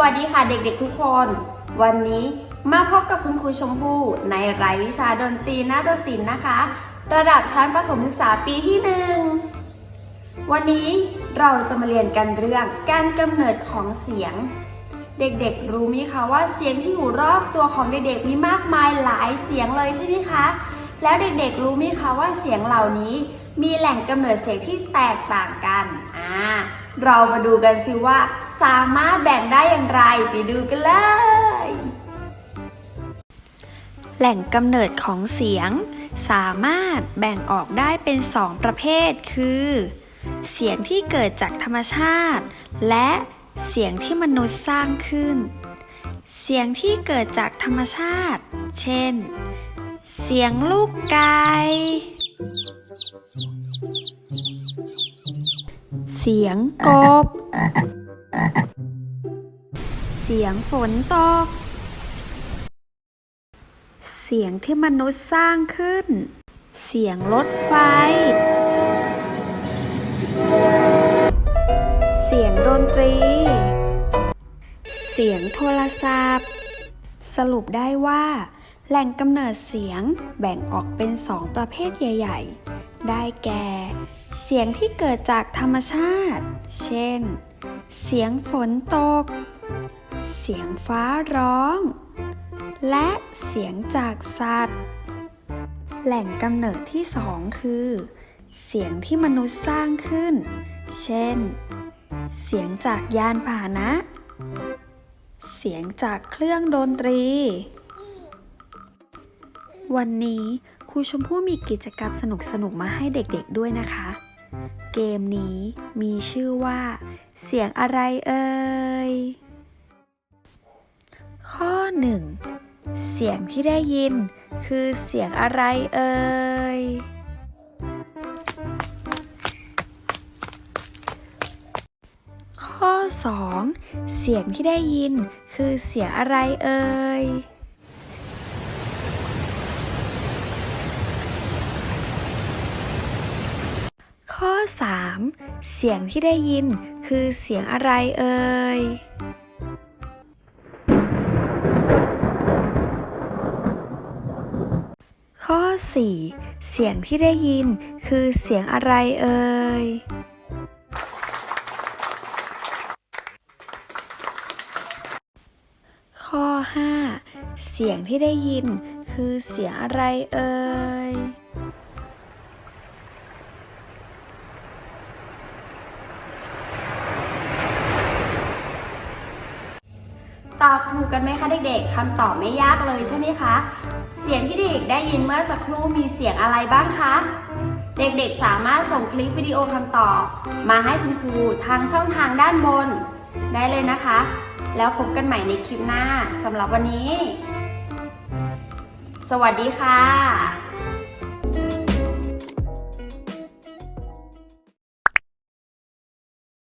วัสดีค่ะเด็กๆทุกคน วันนี้มาพบกับคุณครูชมพู่ในรายวิชาดนตรีนาฏศิลป์นะคะ ระดับชั้นประถมศึกษาปีที่หนึ่งวันนี้เราจะมาเรียนกันเรื่องการกำเนิดของเสียง เด็กๆรู้ไหมคะว่าเสียงที่อยู่รอบตัวของเด็กๆมีมากมายหลายเสียงเลยใช่ไหมคะ แล้วเด็กๆรู้ไหมคะว่าเสียงเหล่านี้มีแหล่งกำเนิดเสียงที่แตกต่างกันอ่า เรามาดูกันสิว่า สามารถแบ่งได้อย่างไร ไปดูกันเลย แหล่งกำเนิดของเสียง สามารถแบ่งออกได้เป็น2ประเภท คือ เสียงที่เกิดจากธรรมชาติ และเสียงที่มนุษย์สร้างขึ้น เสียงที่เกิดจากธรรมชาติ เช่น เสียงลูกไก่ เสียงกบ เสียงฝนตก เสียงที่มนุษย์สร้างขึ้น เสียงรถไฟ เสียงดนตรี เสียงโทรศัพท์ สรุปได้ว่า แหล่งกำเนิดเสียงแบ่งออกเป็นสองประเภทใหญ่ ๆ ได้แก่ เสียงที่เกิดจากธรรมชาติ เช่น เสียงฝนตก เสียงฟ้าร้อง และเสียงจากสัตว์ แหล่งกำเนิดที่สองคือ เสียงที่มนุษย์สร้างขึ้น เช่น เสียงจากยานพาหนะ เสียงจากเครื่องดนตรี วันนี้ ครูชมพู่มีกิจกรรมสนุกๆมาให้เด็กๆด้วยนะคะ เกมนี้มีชื่อว่า เสียงอะไรเอ่ย ข้อ 1 เสียงที่ได้ยิน คือเสียงอะไรเอ่ย ข้อ 2 เสียงที่ได้ยิน คือเสียงอะไรเอ่ย ข้อ 3 เสียงที่ได้ยินคือเสียงอะไรเอ่ยข้อ 4 เสียงที่ได้ยินคือเสียงอะไรเอ่ยข้อ 5 เสียงที่ได้ยินคือเสียงอะไรเอ่ย ตอบถูกกันไหมคะเด็กๆคำตอบไม่ยากเลยใช่ไหมคะ เสียงที่เด็กได้ยินเมื่อสักครู่มีเสียงอะไรบ้างคะ เด็กๆสามารถส่งคลิปวิดีโอคำตอบ มาให้คุณครูทางช่องทางด้านบน ได้เลยนะคะ แล้วพบกันใหม่ในคลิปหน้าสำหรับวันนี้ สวัสดีค่ะ